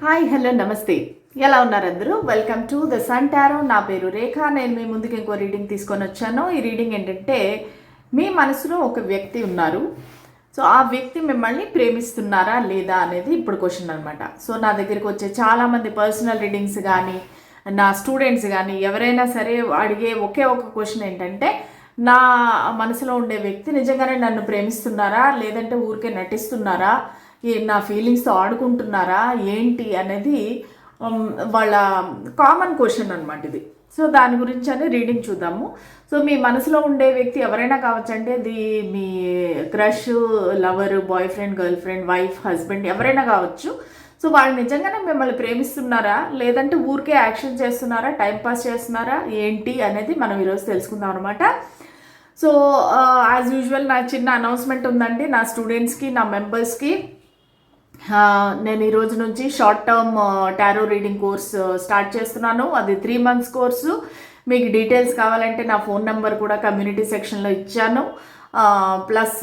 Hi hello నమస్తే. ఎలా ఉన్నారు అందరూ? Welcome to the sun tarot నా పేరు రేఖ. నేను మీ ముందుకు ఇంకో రీడింగ్ తీసుకొని వచ్చాను. ఈ రీడింగ్ ఏంటంటే మీ మనసులో ఒక వ్యక్తి ఉన్నారు. సో ఆ వ్యక్తి మిమ్మల్ని ప్రేమిస్తున్నారా లేదా అనేది ఇప్పుడు క్వశ్చన్ అనమాట సో నా దగ్గరికి వచ్చే చాలామంది పర్సనల్ రీడింగ్స్ కానీ నా స్టూడెంట్స్ కానీ ఎవరైనా సరే అడిగే ఒకే ఒక క్వశ్చన్ ఏంటంటే నా మనసులో ఉండే వ్యక్తి నిజంగానే నన్ను ప్రేమిస్తున్నారా? లేదంటే ఊరికే నటిస్తున్నారా? నా ఫీలింగ్స్తో ఆడుకుంటున్నారా? ఏంటి? అనేది వాళ్ళ కామన్ క్వశ్చన్ అనమాట ఇది. సో దాని గురించి అని రీడింగ్ చూద్దాము. సో మీ మనసులో ఉండే వ్యక్తి ఎవరైనా కావచ్చు అంటే అది మీ crush lover boyfriend girlfriend wife husband ఎవరైనా కావచ్చు. సో వాళ్ళు నిజంగానే మిమ్మల్ని ప్రేమిస్తున్నారా? లేదంటే ఊరికే యాక్షన్ చేస్తున్నారా? టైం పాస్ చేస్తున్నారా? ఏంటి? అనేది మనం ఈరోజు తెలుసుకుందాం అనమాట సో యాజ్ యూజువల్ నా చిన్న అనౌన్స్మెంట్ ఉందండి. నా స్టూడెంట్స్కి నా మెంబర్స్కి నేను ఈ రోజు నుంచి short term tarot reading course start చేస్తున్నాను. అది త్రీ మంత్స్ కోర్సు మీకు డీటెయిల్స్ కావాలంటే నా ఫోన్ నెంబర్ కూడా కమ్యూనిటీ సెక్షన్లో ఇచ్చాను. ప్లస్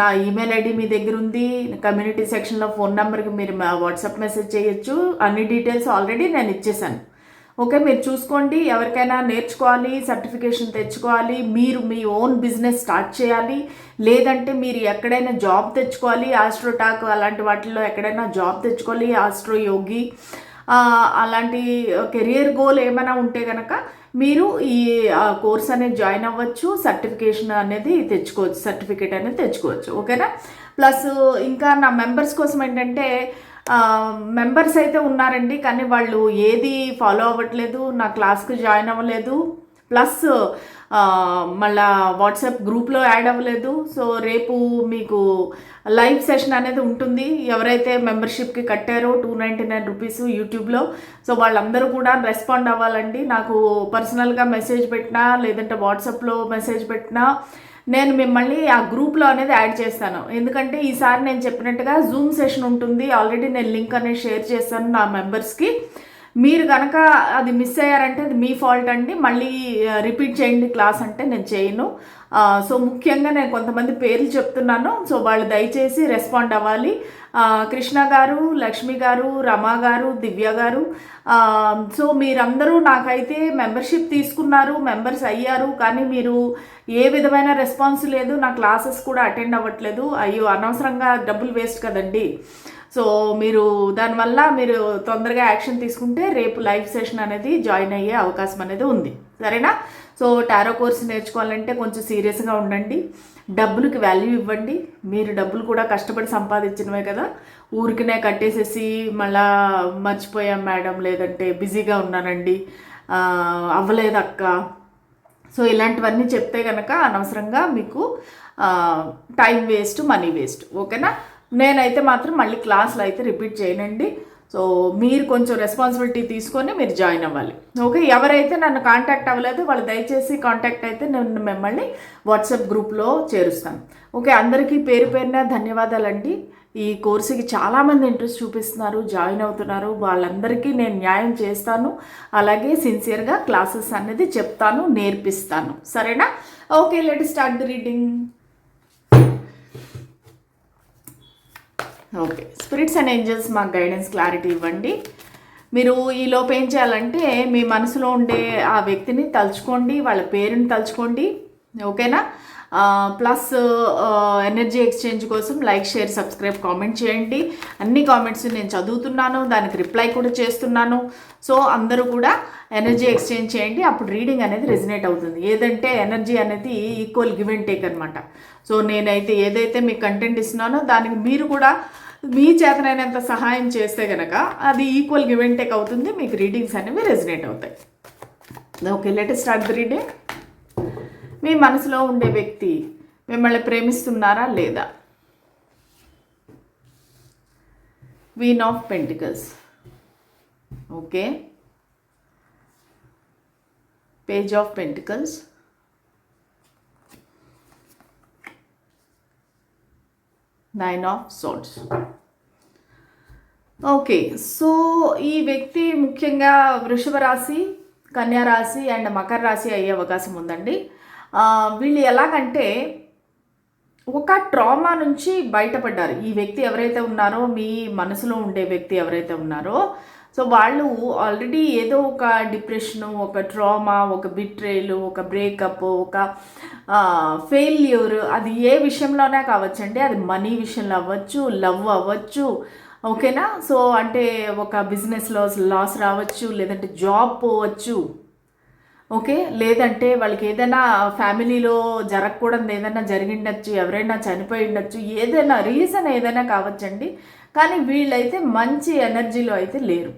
నా ఈమెయిల్ ఐడి మీ దగ్గర ఉంది. కమ్యూనిటీ సెక్షన్లో ఫోన్ నెంబర్కి మీరు వాట్సాప్ మెసేజ్ చేయొచ్చు. అన్ని డీటెయిల్స్ ఆల్రెడీ నేను ఇచ్చేసాను. ఓకే మీరు చూసుకోండి ఎవరికైనా నేర్చుకోవాలి సర్టిఫికేషన్ తెచ్చుకోవాలి మీరు మీ ఓన్ బిజినెస్ స్టార్ట్ చేయాలి. లేదంటే మీరు ఎక్కడైనా జాబ్ తెచ్చుకోవాలి ఆస్ట్రోటాక్ అలాంటి వాటిల్లో ఎక్కడైనా జాబ్ తెచ్చుకోవాలి ఆస్ట్రో యోగి అలాంటి కెరియర్ గోల్ ఏమైనా ఉంటే కనుక మీరు ఈ కోర్స్ అనేది జాయిన్ అవ్వచ్చు సర్టిఫికేషన్ అనేది తెచ్చుకోవచ్చు సర్టిఫికేట్ అనేది తెచ్చుకోవచ్చు. ఓకేనా? ప్లస్ ఇంకా నా మెంబర్స్ కోసం ఏంటంటే మెంబర్స్ అయితే ఉన్నారండి కానీ వాళ్ళు ఏది ఫాలో అవ్వట్లేదు నా క్లాస్కి జాయిన్ అవ్వలేదు. ప్లస్ మళ్ళా వాట్సాప్ గ్రూప్లో యాడ్ అవ్వలేదు. సో రేపు మీకు లైవ్ సెషన్ అనేది ఉంటుంది. ఎవరైతే మెంబర్షిప్కి కట్టారో టూ నైంటీ నైన్ రూపీస్ యూట్యూబ్లో సో వాళ్ళందరూ కూడా రెస్పాండ్ అవ్వాలండి. నాకు పర్సనల్గా మెసేజ్ పెట్టినా లేదంటే వాట్సాప్లో మెసేజ్ పెట్టినా నేను మిమ్మల్ని ఆ గ్రూప్లో అనేది యాడ్ చేస్తాను. ఎందుకంటే ఈసారి నేను చెప్పినట్టుగా జూమ్ సెషన్ ఉంటుంది. ఆల్రెడీ నేను లింక్ అనేది షేర్ చేస్తాను నా మెంబర్స్కి. మీరు కనుక అది మిస్ అయ్యారంటే అది మీ ఫాల్ట్ అండి. మళ్ళీ రిపీట్ చేయండి క్లాస్ అంటే నేను చేయను. సో ముఖ్యంగా నేను కొంతమంది పేర్లు చెప్తున్నాను. సో వాళ్ళు దయచేసి రెస్పాండ్ అవ్వాలి. కృష్ణ గారు లక్ష్మి గారు రమా గారు దివ్య గారు. సో మీరందరూ నాకైతే మెంబర్షిప్ తీసుకున్నారు మెంబర్స్ అయ్యారు కానీ మీరు ఏ విధమైన రెస్పాన్స్ లేదు నా క్లాసెస్ కూడా అటెండ్ అవ్వట్లేదు. అయ్యో అనవసరంగా డబ్బులు వేస్ట్ కదండి. సో మీరు దానివల్ల మీరు తొందరగా యాక్షన్ తీసుకుంటే రేపు లైవ్ సెషన్ అనేది జాయిన్ అయ్యే అవకాశం అనేది ఉంది. సరేనా? సో టారో కోర్స్ నేర్చుకోవాలంటే కొంచెం సీరియస్గా ఉండండి. డబ్బులకి వాల్యూ ఇవ్వండి. మీరు డబ్బులు కూడా కష్టపడి సంపాదించినవే కదా. ఊరికినే కట్టేసేసి మళ్ళా మర్చిపోయాం మేడం లేదంటే బిజీగా ఉన్నానండి. అవ్వలేదు అక్క. సో ఇలాంటివన్నీ చెప్తే కనుక అనవసరంగా మీకు టైం వేస్ట్ మనీ వేస్ట్ ఓకేనా? నేనైతే మాత్రం మళ్ళీ క్లాసులు అయితే రిపీట్ చేయనండి. సో మీరు కొంచెం రెస్పాన్సిబిలిటీ తీసుకొని మీరు జాయిన్ అవ్వాలి. ఓకే ఎవరైతే నన్ను కాంటాక్ట్ అవ్వలేదు వాళ్ళు దయచేసి కాంటాక్ట్ అయితే నేను మిమ్మల్ని వాట్సాప్ గ్రూప్లో చేరుస్తాను. ఓకే అందరికీ పేరు పేరున ధన్యవాదాలండి. ఈ కోర్సుకి చాలామంది ఇంట్రెస్ట్ చూపిస్తున్నారు జాయిన్ అవుతున్నారు. వాళ్ళందరికీ నేను న్యాయం చేస్తాను. అలాగే సిన్సియర్గా క్లాసెస్ అనేది చెప్తాను నేర్పిస్తాను. సరేనా? Okay let start the reading okay. Spirits and angels మాకు గైడెన్స్ క్లారిటీ ఇవ్వండి. మీరు ఈ లోపు ఏం చేయాలంటే మీ మనసులో ఉండే ఆ వ్యక్తిని తలుచుకోండి వాళ్ళ పేరుని తలుచుకోండి. ఓకేనా? ప్లస్ ఎనర్జీ ఎక్స్చేంజ్ కోసం లైక్ షేర్ సబ్స్క్రైబ్ కామెంట్ చేయండి. అన్ని కామెంట్స్ నేను చదువుతున్నాను దానికి రిప్లై కూడా చేస్తున్నాను. సో అందరూ కూడా ఎనర్జీ ఎక్స్చేంజ్ చేయండి అప్పుడు రీడింగ్ అనేది రెజినేట్ అవుతుంది. ఏదంటే ఎనర్జీ అనేది ఈక్వల్ గివ్ అండ్ టేక్ అనమాట సో నేనైతే ఏదైతే మీకు కంటెంట్ ఇస్తున్నానో దానికి మీరు కూడా మీ చేతనైనంత సహాయం చేస్తే కనుక అది ఈక్వల్ గివ్ అండ్ టేక్ అవుతుంది మీకు రీడింగ్స్ అనేవి రెజినేట్ అవుతాయి. Okay let start the reading. మీ మనసులో ఉండే వ్యక్తి మిమ్మల్ని ప్రేమిస్తున్నారా లేదా? Queen of pentacles okay. Page of pentacles. Nine of swords okay so ఈ వ్యక్తి ముఖ్యంగా వృషభ రాశి కన్యా రాశి అండ్ మకర రాశి అయ్యే అవకాశం ఉందండి. వీళ్ళు ఎలాగంటే ఒక ట్రామా నుంచి బయటపడ్డారు. ఈ వ్యక్తి ఎవరైతే ఉన్నారో మీ మనసులో ఉండే వ్యక్తి ఎవరైతే ఉన్నారో సో వాళ్ళు ఆల్రెడీ ఏదో ఒక డిప్రెషను ఒక ట్రామా ఒక బిట్రేలు ఒక బ్రేకప్ ఒక ఫెయిల్యూర్ అది ఏ విషయంలోనే కావచ్చండి. అది మనీ విషయంలో అవ్వచ్చు లవ్ అవ్వచ్చు. ఓకేనా సో అంటే ఒక బిజినెస్లో లాస్ రావచ్చు లేదంటే జాబ్ పోవచ్చు. ఓకే లేదంటే వాళ్ళకి ఏదైనా ఫ్యామిలీలో జరగకూడదు ఏదైనా జరిగిండొచ్చు ఎవరైనా చనిపోయి ఉండొచ్చు ఏదైనా రీజన్ ఏదైనా కావచ్చండి. కానీ వీళ్ళైతే మంచి ఎనర్జీలో అయితే లేరు.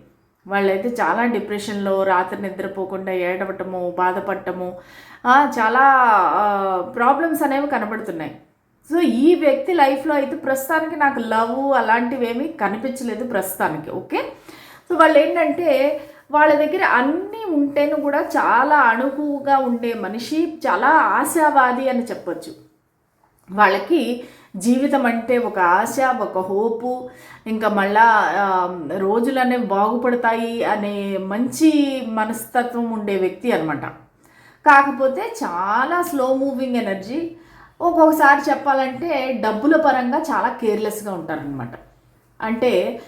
వాళ్ళైతే చాలా డిప్రెషన్లో రాత్రి నిద్రపోకుండా ఏడవటము బాధపడటము చాలా ప్రాబ్లమ్స్ అనేవి కనబడుతున్నాయి. సో ఈ వ్యక్తి లైఫ్లో అయితే ప్రస్తుతానికి నాకు లవ్ అలాంటివి ఏమీ కనిపించలేదు ప్రస్తుతానికి ఓకే? సో వాళ్ళు ఏంటంటే వాళ్ళ దగ్గర అన్నీ ఉంటేను కూడా చాలా అణుకుగా ఉండే మనిషి చాలా ఆశావాది అని చెప్పొచ్చు. వాళ్ళకి జీవితం అంటే ఒక ఆశ ఒక హోపు ఇంకా మళ్ళా రోజులు అనేవి బాగుపడతాయి అనే మంచి మనస్తత్వం ఉండే వ్యక్తి అనమాట కాకపోతే చాలా స్లో మూవింగ్ ఎనర్జీ ఒక్కొక్కసారి చెప్పాలంటే డబ్బుల పరంగా చాలా కేర్లెస్గా ఉంటారనమాట అంటే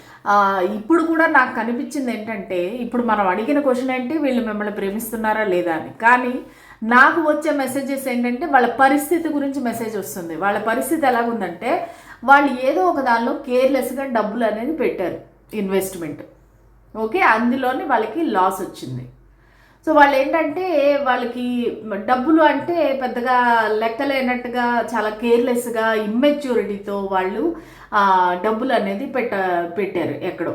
ఇప్పుడు కూడా నాకు కనిపించింది ఏంటంటే ఇప్పుడు మనం అడిగిన క్వశ్చన్ ఏంటి వీళ్ళు మిమ్మల్ని ప్రేమిస్తున్నారా లేదా అని. కానీ నాకు వచ్చే మెసేజెస్ ఏంటంటే వాళ్ళ పరిస్థితి గురించి మెసేజ్ వస్తుంది. వాళ్ళ పరిస్థితి ఎలాగుందంటే వాళ్ళు ఏదో ఒక దానిలో కేర్లెస్గా డబ్బులు అనేది పెట్టారు ఇన్వెస్ట్మెంట్ ఓకే అందులోని వాళ్ళకి లాస్ వచ్చింది. సో వాళ్ళు ఏంటంటే వాళ్ళకి డబ్బులు అంటే పెద్దగా లెక్కలేనట్టుగా చాలా కేర్లెస్గా ఇమ్మెచ్యూరిటీతో వాళ్ళు డబ్బులు అనేది పెట్ట పెట్టారు ఎక్కడో.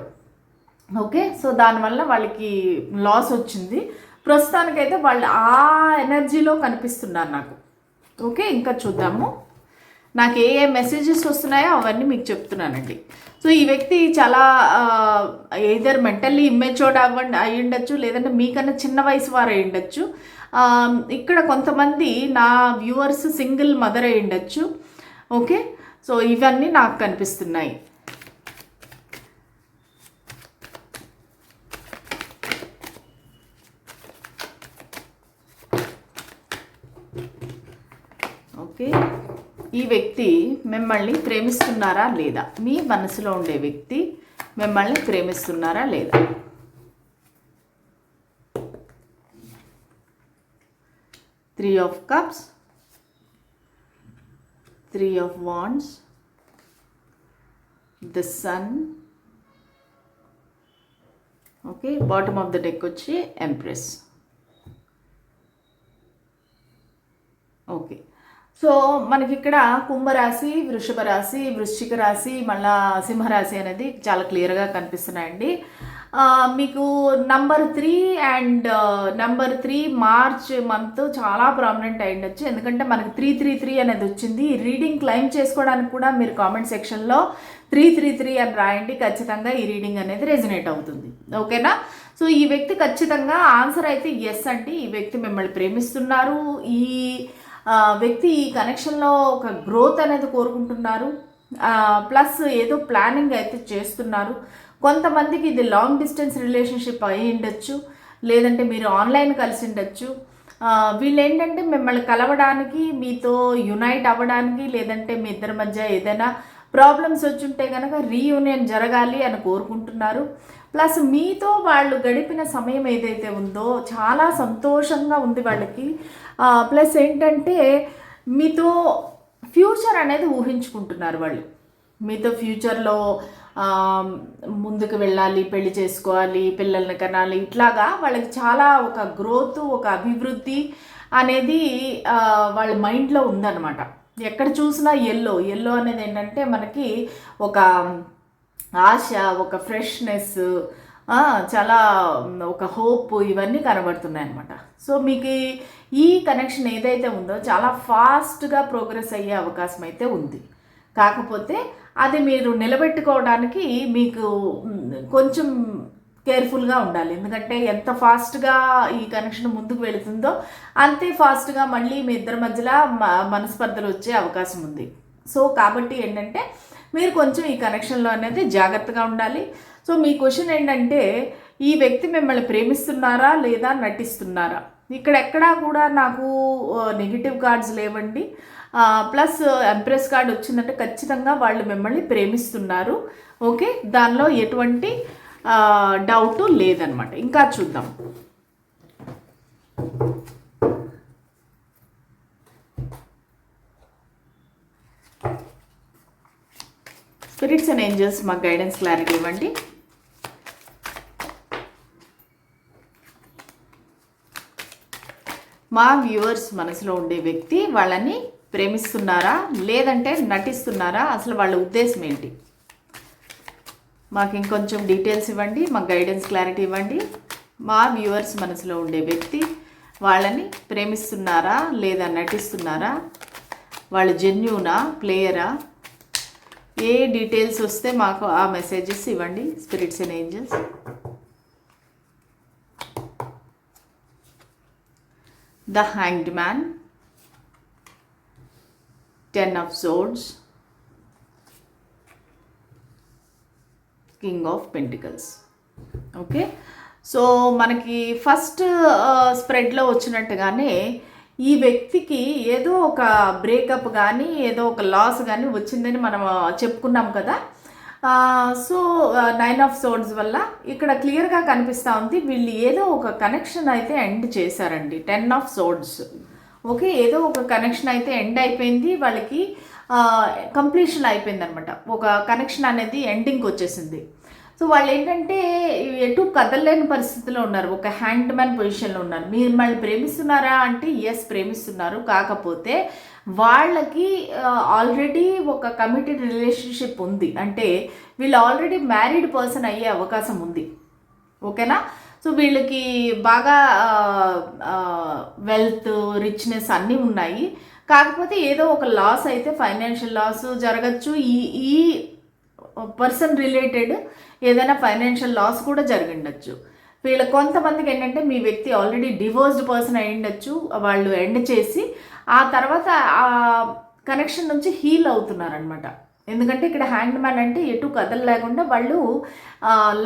ఓకే సో దానివల్ల వాళ్ళకి లాస్ వచ్చింది. ప్రస్తుతానికైతే వాళ్ళు ఆ ఎనర్జీలో కనిపిస్తున్నారు నాకు. ఓకే ఇంకా చూద్దాము. నాకు ఏ ఏ మెసేజెస్ వస్తున్నాయో అవన్నీ మీకు చెప్తున్నానండి. సో ఈ వ్యక్తి చాలా ఏదర్ మెంటల్లీ ఇమ్మెచ్యూర్డ్ అవ్వండి అయి ఉండొచ్చు లేదంటే మీకన్నా చిన్న వయసు వారు అయి ఉండొచ్చు. ఇక్కడ కొంతమంది నా వ్యూవర్స్ సింగిల్ మదర్ అయి ఉండొచ్చు. ఓకే సో ఇవన్నీ నాకు కనిపిస్తున్నాయి. ఓకే. ఈ వ్యక్తి మిమ్మల్ని ప్రేమిస్తున్నారా లేదా? మీ మనసులో ఉండే వ్యక్తి మిమ్మల్ని ప్రేమిస్తున్నారా లేదా? Three of cups three of wands the sun okay bottom of the deck వచ్చి ఎంప్రెస్ ఓకే సో మనకి ఇక్కడ కుంభరాశి వృషభ రాశి వృశ్చిక రాశి మళ్ళా సింహరాశి అనేది చాలా క్లియర్గా కనిపిస్తున్నాయండి. మీకు number three and number three March month చాలా ప్రామినెంట్ అయ్యిండొచ్చు ఎందుకంటే మనకి త్రీ త్రీ త్రీ అనేది వచ్చింది. రీడింగ్ క్లైమ్ చేసుకోవడానికి కూడా మీరు కామెంట్ సెక్షన్లో త్రీ త్రీ త్రీ అని రాయండి. ఖచ్చితంగా ఈ రీడింగ్ అనేది రెజినేట్ అవుతుంది. ఓకేనా సో ఈ వ్యక్తి ఖచ్చితంగా ఆన్సర్ అయితే ఎస్ అండి. ఈ వ్యక్తి మిమ్మల్ని ప్రేమిస్తున్నారు. ఈ వ్యక్తి ఈ కనెక్షన్లో ఒక గ్రోత్ అనేది కోరుకుంటున్నారు. ప్లస్ ఏదో ప్లానింగ్ అయితే చేస్తున్నారు. కొంతమందికి ఇది లాంగ్ డిస్టెన్స్ రిలేషన్షిప్ అయి ఉండొచ్చు. లేదంటే మీరు ఆన్లైన్ కలిసి ఉండొచ్చు. వీళ్ళు ఏంటంటే మిమ్మల్ని కలవడానికి మీతో యునైట్ అవ్వడానికి లేదంటే మీ ఇద్దరి మధ్య ఏదైనా ప్రాబ్లమ్స్ వచ్చుంటే కనుక రీయూనియన్ జరగాలి అని కోరుకుంటున్నారు. ప్లస్ మీతో వాళ్ళు గడిపిన సమయం ఏదైతే ఉందో చాలా సంతోషంగా ఉంది వాళ్ళకి. ప్లస్ ఏంటంటే మీతో ఫ్యూచర్ అనేది ఊహించుకుంటున్నారు వాళ్ళు. మీతో ఫ్యూచర్లో ముందుకు వెళ్ళాలి పెళ్ళి చేసుకోవాలి పిల్లల్ని కనాలి ఇట్లాగా వాళ్ళకి చాలా ఒక గ్రోత్ ఒక అభివృద్ధి అనేది వాళ్ళ మైండ్లో ఉందన్నమాట. ఎక్కడ చూసినా ఎల్లో ఎల్లో అనేది ఏంటంటే మనకి ఒక ఆశ ఒక ఫ్రెష్నెస్ చాలా ఒక హోప్ ఇవన్నీ కనబడుతున్నాయి అనమాట సో మీకు ఈ కనెక్షన్ ఏదైతే ఉందో చాలా ఫాస్ట్గా ప్రోగ్రెస్ అయ్యే అవకాశం అయితే ఉంది. కాకపోతే అది మీరు నిలబెట్టుకోవడానికి మీకు కొంచెం కేర్ఫుల్గా ఉండాలి. ఎందుకంటే ఎంత ఫాస్ట్గా ఈ కనెక్షన్ ముందుకు వెళుతుందో అంతే ఫాస్ట్గా మళ్ళీ మీ ఇద్దరి మధ్యలో మనస్పర్ధలు వచ్చే అవకాశం ఉంది. సో కాబట్టి ఏంటంటే మీరు కొంచెం ఈ కనెక్షన్లో అనేది జాగ్రత్తగా ఉండాలి. సో మీ క్వశ్చన్ ఏంటంటే ఈ వ్యక్తి మిమ్మల్ని ప్రేమిస్తున్నారా లేదా నటిస్తున్నారా? ఇక్కడ ఎక్కడా కూడా నాకు నెగిటివ్ కార్డ్స్ లేవండి. ప్లస్ ఎంప్రెస్ కార్డ్ వచ్చిందంటే ఖచ్చితంగా వాళ్ళు మిమ్మల్ని ప్రేమిస్తున్నారు. ఓకే? దానిలో ఎటువంటి డౌట్ లేదనమాట ఇంకా చూద్దాం. స్పిరిట్స్ అండ్ ఏంజల్స్ మాకు గైడెన్స్ క్లారిటీ ఇవ్వండి. మా వ్యూవర్స్ మనసులో ఉండే వ్యక్తి వాళ్ళని ప్రేమిస్తున్నారా? లేదంటే నటిస్తున్నారా? అసలు వాళ్ళ ఉద్దేశం ఏంటి? మాకు ఇంకొంచెం డీటెయిల్స్ ఇవ్వండి మాకు గైడెన్స్ క్లారిటీ ఇవ్వండి. మా వ్యూవర్స్ మనసులో ఉండే వ్యక్తి వాళ్ళని ప్రేమిస్తున్నారా? లేదా నటిస్తున్నారా? వాళ్ళు జెన్యునా ప్లేయరా ఏ డీటెయిల్స్ వస్తే మాకు ఆ మెసేజెస్ ఇవ్వండి spirits and angels the hanged man ten of swords king of pentacles okay so మనకి ఫస్ట్ స్ప్రెడ్లో uh, వచ్చినట్టుగానే ఈ వ్యక్తికి ఏదో ఒక బ్రేకప్ కానీ ఏదో ఒక లాస్ కానీ వచ్చిందని మనం చెప్పుకున్నాం కదా. సో నైన్ ఆఫ్ సోడ్స్ వల్ల ఇక్కడ క్లియర్గా కనిపిస్తూ ఉంది. వీళ్ళు ఏదో ఒక కనెక్షన్ అయితే ఎండ్ చేశారండి. టెన్ ఆఫ్ సోడ్స్ ఓకే ఏదో ఒక కనెక్షన్ అయితే ఎండ్ అయిపోయింది. వాళ్ళకి కంప్లీషన్ అయిపోయింది అనమాట ఒక కనెక్షన్ అనేది ఎండింగ్కి వచ్చేసింది. సో వాళ్ళు ఏంటంటే ఎటు కదలలేని పరిస్థితిలో ఉన్నారు. ఒక హ్యాండ్ మ్యాన్ పొజిషన్లో ఉన్నారు. మీరు మళ్ళీ ప్రేమిస్తున్నారా అంటే ఎస్ ప్రేమిస్తున్నారు. కాకపోతే వాళ్ళకి ఆల్రెడీ ఒక కమిటెడ్ రిలేషన్షిప్ ఉంది. అంటే వీళ్ళు ఆల్రెడీ మ్యారీడ్ పర్సన్ అయ్యే అవకాశం ఉంది. ఓకేనా? సో వీళ్ళకి బాగా వెల్త్ రిచ్నెస్ అన్నీ ఉన్నాయి. కాకపోతే ఏదో ఒక లాస్ అయితే ఫైనాన్షియల్ లాస్ జరగచ్చు. ఈ ఈ పర్సన్ రిలేటెడ్ ఏదైనా ఫైనాన్షియల్ లాస్ కూడా జరిగిండొచ్చు. వీళ్ళ కొంతమందికి ఏంటంటే మీ వ్యక్తి ఆల్రెడీ డివోర్స్డ్ పర్సన్ అయి ఉండొచ్చు వాళ్ళు ఎండ్ చేసి ఆ తర్వాత ఆ కనెక్షన్ నుంచి హీల్ అవుతున్నారనమాట ఎందుకంటే ఇక్కడ హ్యాండ్ మ్యాన్ అంటే ఎటు కథలు లేకుండా వాళ్ళు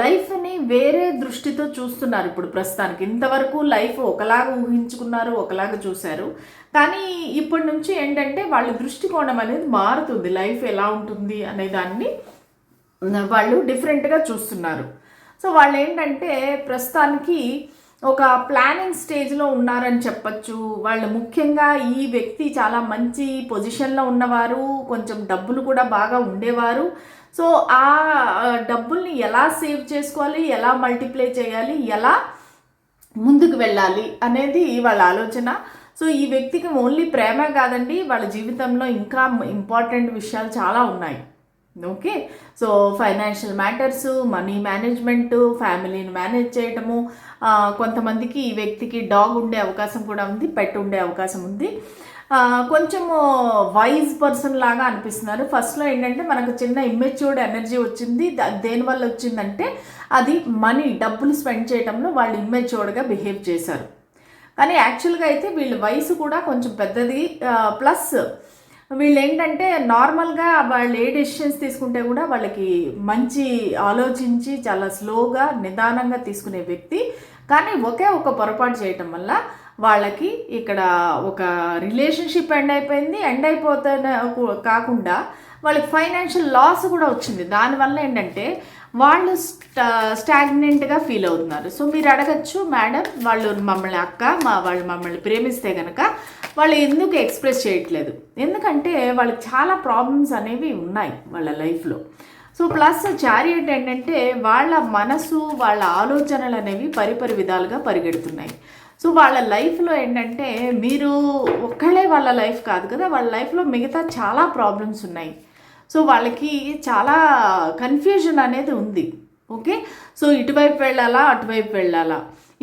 లైఫ్ని వేరే దృష్టితో చూస్తున్నారు ఇప్పుడు ప్రస్తుతానికి. ఇంతవరకు లైఫ్ ఒకలాగా ఊహించుకున్నారు ఒకలాగా చూశారు. కానీ ఇప్పటి నుంచి ఏంటంటే వాళ్ళ దృష్టికోణం అనేది మారుతుంది. లైఫ్ ఎలా ఉంటుంది అనే దాన్ని వాళ్ళు డిఫరెంట్గా చూస్తున్నారు. సో వాళ్ళు ఏంటంటే ప్రస్తుతానికి ఒక ప్లానింగ్ స్టేజ్లో ఉన్నారని చెప్పచ్చు. వాళ్ళు ముఖ్యంగా ఈ వ్యక్తి చాలా మంచి పొజిషన్లో ఉన్నవారు కొంచెం డబ్బులు కూడా బాగా ఉండేవారు. సో ఆ డబ్బుల్ని ఎలా సేవ్ చేసుకోవాలి ఎలా మల్టిప్లై చేయాలి ఎలా ముందుకు వెళ్ళాలి అనేది వాళ్ళ ఆలోచన. సో ఈ వ్యక్తికి ఓన్లీ ప్రేమ కాదండి వాళ్ళ జీవితంలో ఇంకా ఇంపార్టెంట్ విషయాలు చాలా ఉన్నాయి. Okay. So financial matters money management ఫ్యామిలీని మేనేజ్ చేయటము కొంతమందికి ఈ వ్యక్తికి డాగ్ ఉండే అవకాశం కూడా ఉంది పెట్ ఉండే అవకాశం ఉంది. కొంచెము వైజ్ పర్సన్ లాగా అనిపిస్తున్నారు. ఫస్ట్లో ఏంటంటే మనకు చిన్న ఇమ్మెచ్యూర్డ్ ఎనర్జీ వచ్చింది. దేనివల్ల వచ్చిందంటే అది మనీ డబ్బులు స్పెండ్ చేయడంలో వాళ్ళు ఇమ్మెచ్యూర్డ్గా బిహేవ్ చేశారు. కానీ యాక్చువల్గా అయితే వీళ్ళ వయసు కూడా కొంచెం పెద్దది ప్లస్ వీళ్ళు ఏంటంటే నార్మల్గా వాళ్ళు ఏ డెసిషన్స్ తీసుకుంటే కూడా వాళ్ళకి మంచి ఆలోచించి చాలా స్లోగా నిదానంగా తీసుకునే వ్యక్తి. కానీ ఒకే ఒక పొరపాటు చేయటం వల్ల వాళ్ళకి ఇక్కడ ఒక రిలేషన్షిప్ ఎండ్ అయిపోయింది. ఎండ్ అయిపోతే కాకుండా వాళ్ళకి ఫైనాన్షియల్ లాస్ కూడా వచ్చింది. దానివల్ల ఏంటంటే వాళ్ళు స్టా స్టాగ్నెంట్గా ఫీల్ అవుతున్నారు. సో మీరు అడగచ్చు మేడం వాళ్ళు మమ్మల్ని అక్క మా వాళ్ళు మమ్మల్ని ప్రేమిస్తే కనుక వాళ్ళు ఎందుకు ఎక్స్ప్రెస్ చేయట్లేదు? ఎందుకంటే వాళ్ళకి చాలా ప్రాబ్లమ్స్ అనేవి ఉన్నాయి వాళ్ళ లైఫ్లో సో ప్లస్ చారియట్ ఏంటంటే వాళ్ళ మనసు వాళ్ళ ఆలోచనలు అనేవి పరిపరి విధాలుగా పరిగెడుతున్నాయి. సో వాళ్ళ లైఫ్లో ఏంటంటే మీరు ఒక్కళ్ళే వాళ్ళ లైఫ్ కాదు కదా వాళ్ళ లైఫ్లో మిగతా చాలా ప్రాబ్లమ్స్ ఉన్నాయి. సో వాళ్ళకి చాలా కన్ఫ్యూజన్ అనేది ఉంది. ఓకే సో ఇటువైపు వెళ్ళాలా అటువైపు వెళ్ళాలా?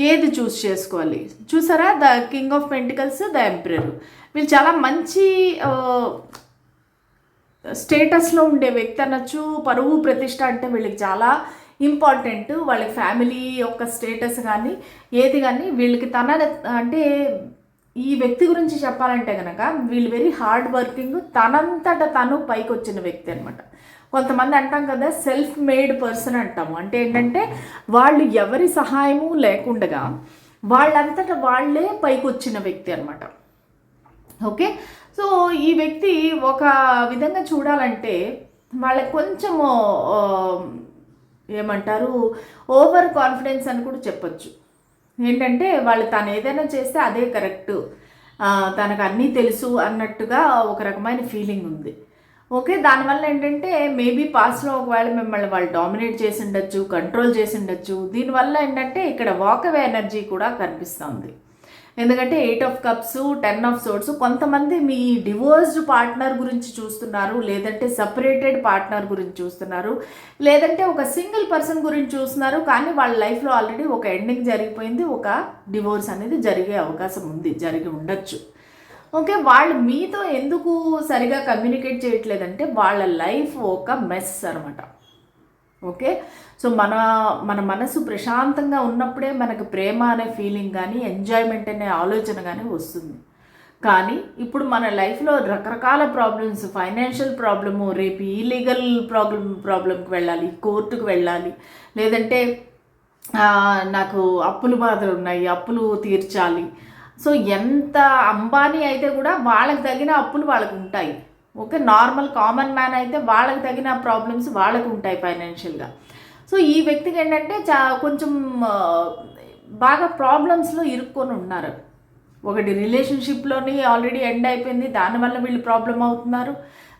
ఏది చూస్ చేసుకోవాలి? చూసారా? The king of pentacles the emperor. వీళ్ళు చాలా మంచి స్టేటస్లో ఉండే వ్యక్తి అనొచ్చు. పరువు ప్రతిష్ట అంటే వీళ్ళకి చాలా ఇంపార్టెంట్ వాళ్ళ ఫ్యామిలీ యొక్క స్టేటస్ కానీ ఏది కానీ వీళ్ళకి తన అంటే ఈ వ్యక్తి గురించి చెప్పాలంటే కనుక వీళ్ళు వెరీ హార్డ్ వర్కింగ్ తనంతట తను పైకి వచ్చిన వ్యక్తి అనమాట కొంతమంది అంటాం కదా సెల్ఫ్ మేడ్ పర్సన్ అంటాము. అంటే ఏంటంటే వాళ్ళు ఎవరి సహాయము లేకుండగా వాళ్ళంతట వాళ్ళే పైకి వచ్చిన వ్యక్తి అనమాట ఓకే? సో ఈ వ్యక్తి ఒక విధంగా చూడాలంటే వాళ్ళకి కొంచెము ఏమంటారు ఓవర్ కాన్ఫిడెన్స్ అని కూడా చెప్పొచ్చు. ఏంటంటే వాళ్ళు తను ఏదైనా చేస్తే అదే కరెక్ట్. తనకు అన్నీ తెలుసు అన్నట్టుగా ఒక రకమైన ఫీలింగ్ ఉంది. ఓకే దానివల్ల ఏంటంటే మేబీ పాస్ట్లో ఒకవేళ మిమ్మల్ని వాళ్ళు డామినేట్ చేసి ఉండొచ్చు కంట్రోల్ చేసి ఉండొచ్చు. దీనివల్ల ఏంటంటే ఇక్కడ వాకవే ఎనర్జీ కూడా కనిపిస్తుంది. ఎందుకంటే eight of cups ten of swords కొంతమంది మీ డివోర్స్డ్ పార్ట్నర్ గురించి చూస్తున్నారు లేదంటే సపరేటెడ్ పార్ట్నర్ గురించి చూస్తున్నారు లేదంటే ఒక సింగిల్ పర్సన్ గురించి చూస్తున్నారు కానీ వాళ్ళ లైఫ్లో ఆల్రెడీ ఒక ఎండింగ్ జరిగిపోయింది ఒక డివోర్స్ అనేది జరిగే అవకాశం ఉంది జరిగి ఉండొచ్చు. ఓకే వాళ్ళు మీతో ఎందుకు సరిగా కమ్యూనికేట్ చేయట్లేదంటే వాళ్ళ లైఫ్ ఒక మెస్ అనమాట ఓకే? సో మన మన మనసు ప్రశాంతంగా ఉన్నప్పుడే మనకు ప్రేమ అనే ఫీలింగ్ కానీ ఎంజాయ్మెంట్ అనే ఆలోచన కానీ వస్తుంది. కానీ ఇప్పుడు మన లైఫ్లో రకరకాల ప్రాబ్లమ్స్ ఫైనాన్షియల్ ప్రాబ్లము రేపు ఈలీగల్ ప్రాబ్లమ్ ప్రాబ్లంకి వెళ్ళాలి కోర్టుకు వెళ్ళాలి లేదంటే నాకు అప్పులు బాధలు ఉన్నాయి అప్పులు తీర్చాలి. సో ఎంత అంబానీ అయితే కూడా వాళ్ళకి తగిన అప్పులు వాళ్ళకు ఉంటాయి. ఓకే నార్మల్ కామన్ మ్యాన్ అయితే వాళ్ళకి తగిన ప్రాబ్లమ్స్ వాళ్ళకు ఉంటాయి ఫైనాన్షియల్గా సో ఈ వ్యక్తికి ఏంటంటే చా కొంచెం బాగా ప్రాబ్లమ్స్లో ఇరుక్కొని ఉన్నారు. ఒకటి రిలేషన్షిప్లోని ఆల్రెడీ ఎండ్ అయిపోయింది దానివల్ల వీళ్ళు ప్రాబ్లం అవుతున్నారు.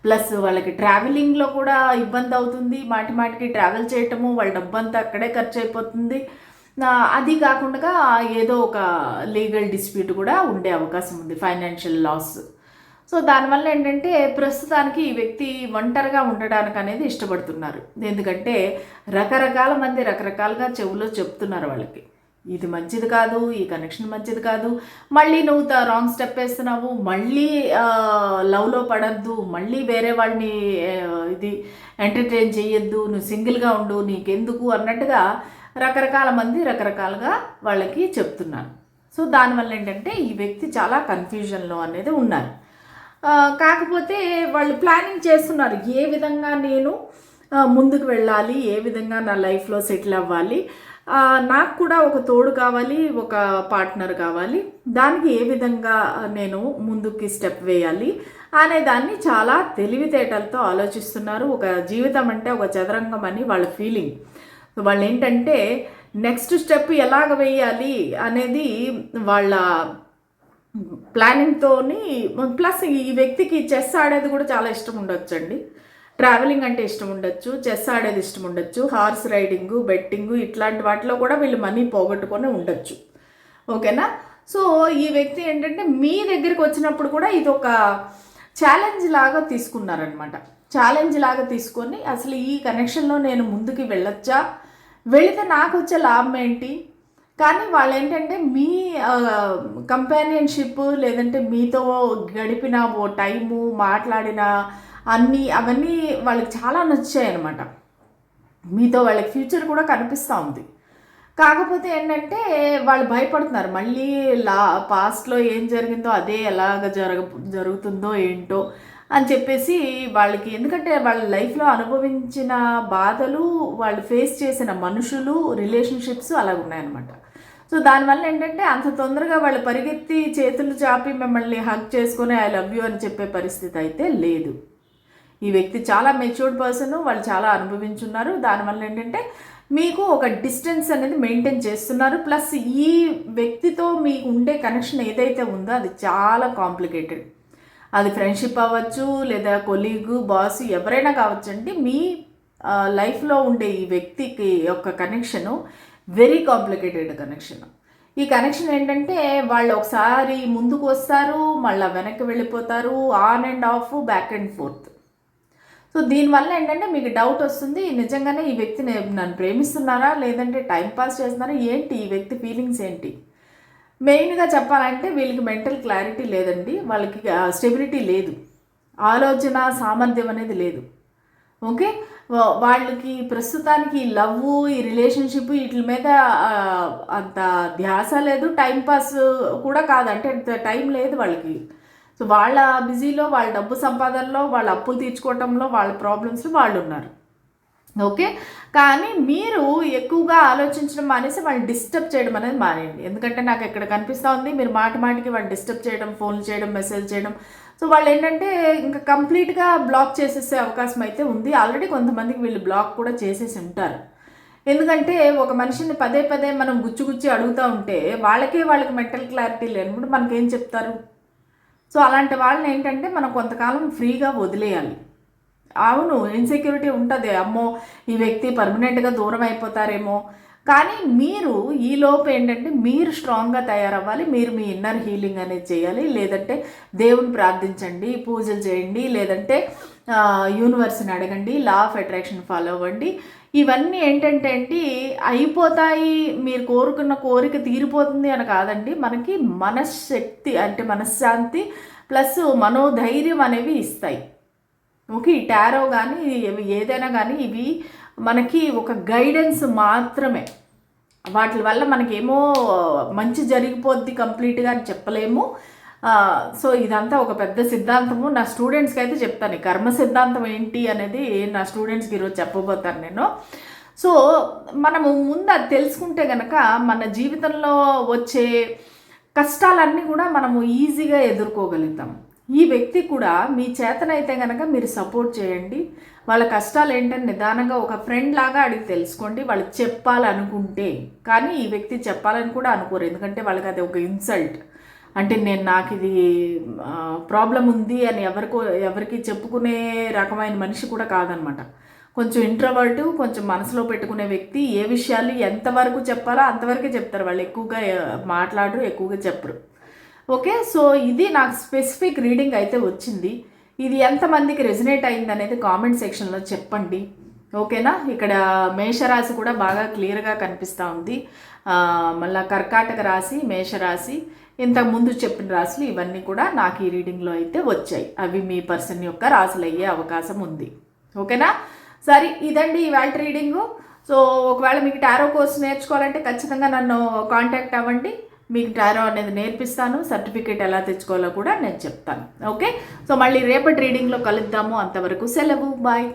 ప్లస్ వాళ్ళకి ట్రావెలింగ్లో కూడా ఇబ్బంది అవుతుంది. మాటి మాటికి ట్రావెల్ చేయటము వాళ్ళ డబ్బంతా అక్కడే ఖర్చు అయిపోతుంది. అది కాకుండా ఏదో ఒక లీగల్ డిస్ప్యూట్ కూడా ఉండే అవకాశం ఉంది ఫైనాన్షియల్ లాస్ సో దానివల్ల ఏంటంటే ప్రస్తుతానికి ఈ వ్యక్తి ఒంటరిగా ఉండడానికి అనేది ఇష్టపడుతున్నారు. ఎందుకంటే రకరకాల మంది రకరకాలుగా చెవులో చెప్తున్నారు వాళ్ళకి. ఇది మంచిది కాదు ఈ కనెక్షన్ మంచిది కాదు మళ్ళీ నువ్వు త- రాంగ్ స్టెప్ వేస్తున్నావు మళ్ళీ లవ్లో పడద్దు మళ్ళీ వేరే వాళ్ళని ఇది ఎంటర్టైన్ చేయొద్దు నువ్వు సింగిల్గా ఉండు నీకెందుకు అన్నట్టుగా రకరకాల మంది రకరకాలుగా వాళ్ళకి చెప్తున్నాను సో దానివల్ల ఏంటంటే ఈ వ్యక్తి చాలా కన్ఫ్యూజన్లో అనేది ఉన్నారు. కాకపోతే వాళ్ళు ప్లానింగ్ చేస్తున్నారు. ఏ విధంగా నేను ముందుకు వెళ్ళాలి ఏ విధంగా నా లైఫ్లో సెటిల్ అవ్వాలి నాకు కూడా ఒక తోడు కావాలి ఒక పార్ట్నర్ కావాలి. దానికి ఏ విధంగా నేను ముందుకి స్టెప్ వేయాలి అనే దాన్ని చాలా తెలివితేటలతో ఆలోచిస్తున్నారు. ఒక జీవితం అంటే ఒక చదరంగం అని వాళ్ళ ఫీలింగ్. వాళ్ళు ఏంటంటే నెక్స్ట్ స్టెప్ ఎలాగ వేయాలి అనేది వాళ్ళ ప్లానింగ్తోని ప్లస్ ఈ వ్యక్తికి చెస్ ఆడేది కూడా చాలా ఇష్టం ఉండొచ్చు అండి ట్రావెలింగ్ అంటే ఇష్టం ఉండొచ్చు చెస్ ఆడేది ఇష్టం ఉండొచ్చు హార్స్ రైడింగు బెట్టింగు ఇట్లాంటి వాటిలో కూడా వీళ్ళు మనీ పోగొట్టుకొని ఉండొచ్చు. ఓకేనా? సో ఈ వ్యక్తి ఏంటంటే మీ దగ్గరికి వచ్చినప్పుడు కూడా ఇది ఒక ఛాలెంజ్ లాగా తీసుకున్నారనమాట. ఛాలెంజ్ లాగా తీసుకొని అసలు ఈ కనెక్షన్లో నేను ముందుకు వెళ్ళొచ్చా? వెళితే నాకు వచ్చే లాభం ఏంటి? కానీ వాళ్ళు ఏంటంటే మీ కంపానియన్షిప్ లేదంటే మీతో గడిపిన ఓ టైము మాట్లాడిన అన్నీ అవన్నీ వాళ్ళకి చాలా నచ్చాయి అనమాట మీతో వాళ్ళకి ఫ్యూచర్ కూడా కనిపిస్తూ ఉంది. కాకపోతే ఏంటంటే వాళ్ళు భయపడుతున్నారు. మళ్ళీ లా పాస్ట్లో ఏం జరిగిందో అదే ఎలాగ జరగ జరుగుతుందో ఏంటో అని చెప్పేసి వాళ్ళకి ఎందుకంటే వాళ్ళ లైఫ్లో అనుభవించిన బాధలు వాళ్ళు ఫేస్ చేసిన మనుషులు రిలేషన్షిప్స్ అలాగ ఉన్నాయన్నమాట సో దానివల్ల ఏంటంటే అంత తొందరగా వాళ్ళు పరిగెత్తి చేతులు చాపి మిమ్మల్ని హక్ చేసుకొని ఐ లవ్ యూ అని చెప్పే పరిస్థితి అయితే లేదు. ఈ వ్యక్తి చాలా మెచ్యూర్డ్ పర్సన్ వాళ్ళు చాలా అనుభవించున్నారు. దానివల్ల ఏంటంటే మీకు ఒక డిస్టెన్స్ అనేది మెయింటైన్ చేస్తున్నారు. ప్లస్ ఈ వ్యక్తితో మీకు ఉండే కనెక్షన్ ఏదైతే ఉందో అది చాలా కాంప్లికేటెడ్ అది ఫ్రెండ్షిప్ అవ్వచ్చు లేదా కొలీగు బాస్ ఎవరైనా కావచ్చండి. మీ లైఫ్లో ఉండే ఈ వ్యక్తికి యొక్క కనెక్షను వెరీ కాంప్లికేటెడ్ కనెక్షన్. ఈ కనెక్షన్ ఏంటంటే వాళ్ళు ఒకసారి ముందుకు వస్తారు మళ్ళీ వెనక్కి వెళ్ళిపోతారు on and off back and forth so దీనివల్ల ఏంటంటే మీకు డౌట్ వస్తుంది నిజంగానే ఈ వ్యక్తిని నన్ను ప్రేమిస్తున్నారా లేదంటే టైం పాస్ చేస్తున్నారా ఏంటి ఈ వ్యక్తి ఫీలింగ్స్ ఏంటి? మెయిన్గా చెప్పాలంటే వీళ్ళకి మెంటల్ క్లారిటీ లేదండి వాళ్ళకి స్టెబిలిటీ లేదు. ఆలోచన సామర్థ్యం అనేది లేదు. ఓకే? వాళ్ళకి ప్రస్తుతానికి లవ్ ఈ రిలేషన్షిప్ వీటి మీద అంత ధ్యాస లేదు. టైం పాస్ కూడా కాదు. అంటే టైం లేదు వాళ్ళకి. సో వాళ్ళ బిజీలో వాళ్ళ డబ్బు సంపాదనలో వాళ్ళ అప్పులు తీర్చుకోవటంలో వాళ్ళ ప్రాబ్లమ్స్లో వాళ్ళు ఉన్నారు ఓకే? కానీ మీరు ఎక్కువగా ఆలోచించడం మానేసి వాళ్ళు డిస్టర్బ్ చేయడం అనేది మానేయండి. ఎందుకంటే నాకు ఇక్కడ కనిపిస్తూ ఉంది మీరు మాట మాటికి వాళ్ళు డిస్టర్బ్ చేయడం ఫోన్ చేయడం మెసేజ్ చేయడం సో వాళ్ళు ఏంటంటే ఇంకా కంప్లీట్గా బ్లాక్ చేసేసే అవకాశం అయితే ఉంది. ఆల్రెడీ కొంతమందికి వీళ్ళు బ్లాక్ కూడా చేసేసి ఉంటారు. ఎందుకంటే ఒక మనిషిని పదే పదే మనం గుచ్చి గుచ్చి అడుగుతూ ఉంటే వాళ్ళకే వాళ్ళకి మెంటల్ క్లారిటీ లేనప్పుడు మనకేం చెప్తారు? సో అలాంటి వాళ్ళని ఏంటంటే మనం కొంతకాలం ఫ్రీగా వదిలేయాలి. అవును ఇన్సెక్యూరిటీ ఉంటుంది. అమ్మో ఈ వ్యక్తి పర్మనెంట్గా దూరం అయిపోతారేమో. కానీ మీరు ఈ లోపు ఏంటంటే మీరు స్ట్రాంగ్గా తయారవ్వాలి మీరు మీ ఇన్నర్ హీలింగ్ అనేది చేయాలి లేదంటే దేవుని ప్రార్థించండి పూజలు చేయండి లేదంటే యూనివర్స్ని అడగండి లా ఆఫ్ అట్రాక్షన్ ఫాలో అవ్వండి. ఇవన్నీ ఏంటంటే అండి అయిపోతాయి మీరు కోరుకున్న కోరిక తీరిపోతుంది అని కాదండి. మనకి మనశ్శక్తి అంటే మనశ్శాంతి ప్లస్ మనోధైర్యం అనేవి ఇస్తాయి. ఓకే ఈ టారో కానీ ఏదైనా కానీ ఇవి మనకి ఒక గైడెన్స్ మాత్రమే. వాటి వల్ల మనకేమో మంచి జరిగిపోద్ది కంప్లీట్గా అని చెప్పలేము. సో ఇదంతా ఒక పెద్ద సిద్ధాంతము. నా స్టూడెంట్స్కి అయితే చెప్తాను కర్మ సిద్ధాంతం ఏంటి అనేది నా స్టూడెంట్స్కి ఈరోజు చెప్పబోతాను నేను. సో మనము ముందు అది తెలుసుకుంటే కనుక మన జీవితంలో వచ్చే కష్టాలన్నీ కూడా మనము ఈజీగా ఎదుర్కోగలుగుతాం. ఈ వ్యక్తి కూడా మీ చేతనైతే కనుక మీరు సపోర్ట్ చేయండి. వాళ్ళ కష్టాలు ఏంటని నిదానంగా ఒక ఫ్రెండ్ లాగా అడిగి తెలుసుకోండి. వాళ్ళు చెప్పాలనుకుంటే. కానీ ఈ వ్యక్తి చెప్పాలని కూడా అనుకోరు. ఎందుకంటే వాళ్ళకి అది ఒక ఇన్సల్ట్. అంటే నేను నాకు ఇది ప్రాబ్లం ఉంది అని ఎవరికో ఎవరికి చెప్పుకునే రకమైన మనిషి కూడా కాదనమాట. కొంచెం ఇంట్రవర్టు కొంచెం మనసులో పెట్టుకునే వ్యక్తి ఏ విషయాలు ఎంతవరకు చెప్పాలో అంతవరకే చెప్తారు. వాళ్ళు ఎక్కువగా మాట్లాడరు ఎక్కువగా చెప్పరు. ఓకే సో ఇది నాకు స్పెసిఫిక్ రీడింగ్ అయితే వచ్చింది. ఇది ఎంతమందికి రెజినేట్ అయింది అనేది కామెంట్ సెక్షన్లో చెప్పండి. ఓకేనా? ఇక్కడ మేషరాశి కూడా బాగా క్లియర్గా కనిపిస్తూ ఉంది. మళ్ళీ కర్కాటక రాశి మేషరాశి ఇంతకు ముందు చెప్పిన రాశులు ఇవన్నీ కూడా నాకు ఈ రీడింగ్లో అయితే వచ్చాయి. అవి మీ పర్సన్ యొక్క రాశులు అయ్యే అవకాశం ఉంది. ఓకేనా? సరే ఇదండి ఇవాళ రీడింగు. సో ఒకవేళ మీకు టారో కోర్స్ నేర్చుకోవాలంటే ఖచ్చితంగా నన్ను కాంటాక్ట్ అవ్వండి. మీకు టారో అనేది నేర్పిస్తాను సర్టిఫికేట్ ఎలా తెచ్చుకోవాలో కూడా నేను చెప్తాను. ఓకే సో మళ్ళీ రేపటి రీడింగ్లో కలుద్దాము. అంతవరకు సెలవు. బాయ్